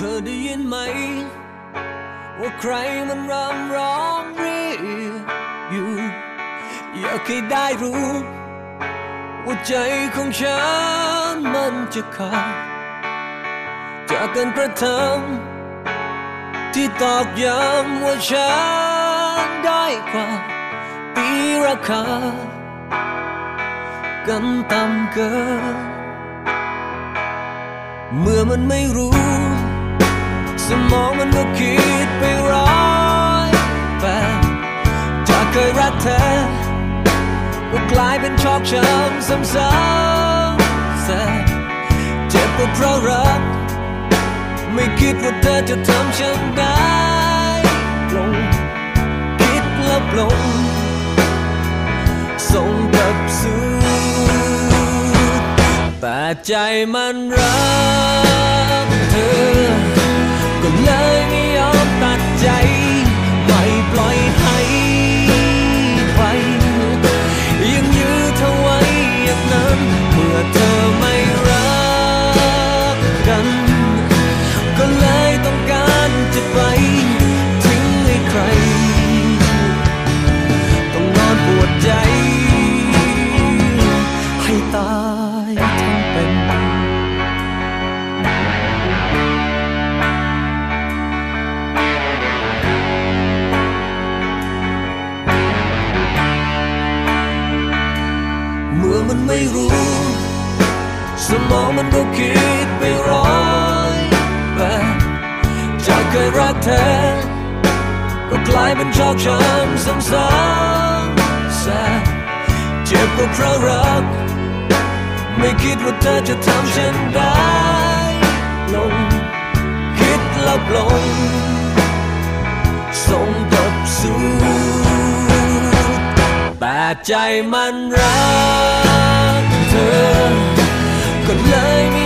ธอได้ยินไหม ว่าใครมันรำร้องเรียกอยู่ อยากให้ได้รู้ ว่าใจของฉันมันจะขาดจากการกระทำที่ตอกย้ำว่าฉันได้อยกว่าตีราคากันต่ำเกินเมื่อมันไม่รู้ มองมันก็คิดไปร้อยแปดจากเคยรักเธอก็กลายเป็นชอกช้ำซ้ำๆแสบเจ็บก็เพราะรัก ไม่คิดว่าเธอจะทำฉันได้ลงคิดและปลงส่งกับสู่แต่ใจมันรัก มันไม่รู้ สมองมันก็คิดไปร้อยแบบจากเคยรักเธอ ก็กลายเป็นชอกช้ำซ้ำๆแสบเจ็บก็เพราะรัก ไม่คิดว่าเธอจะทำฉันได้ลง คิดแล้วปลงส่งกลับสู่ แต่ใจมันรักเธอ ก็เลย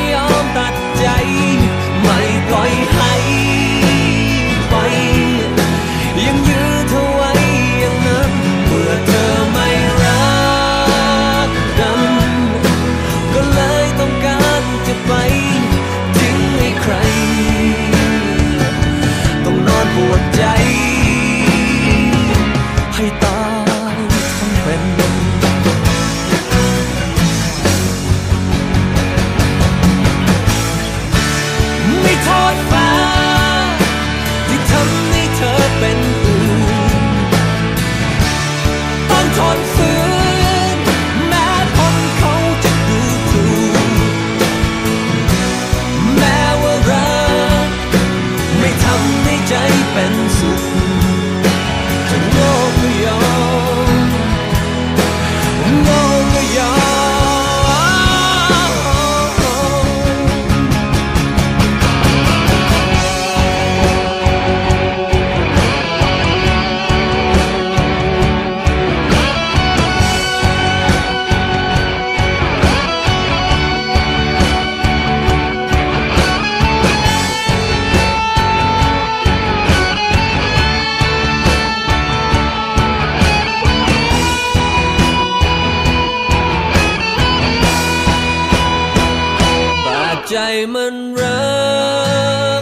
มันรั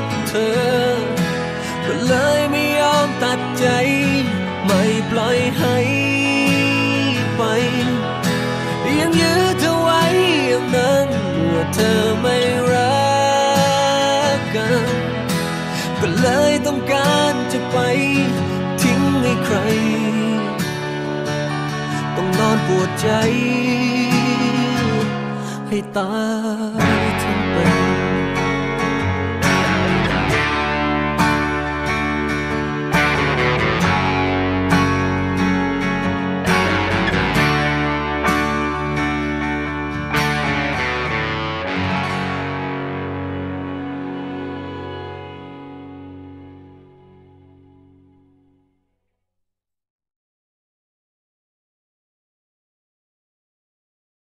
กเธอ ก็เลยไม่ยอมตัดใจ ไม่ปล่อยให้ไป ยังยื้อเธอไว้อย่างนั้นเมื่อเธอไม่รักกัน ก็เลยต้องการจะไป ทิ้งให้ใคร ต้องนอนปวดใจให้ตาย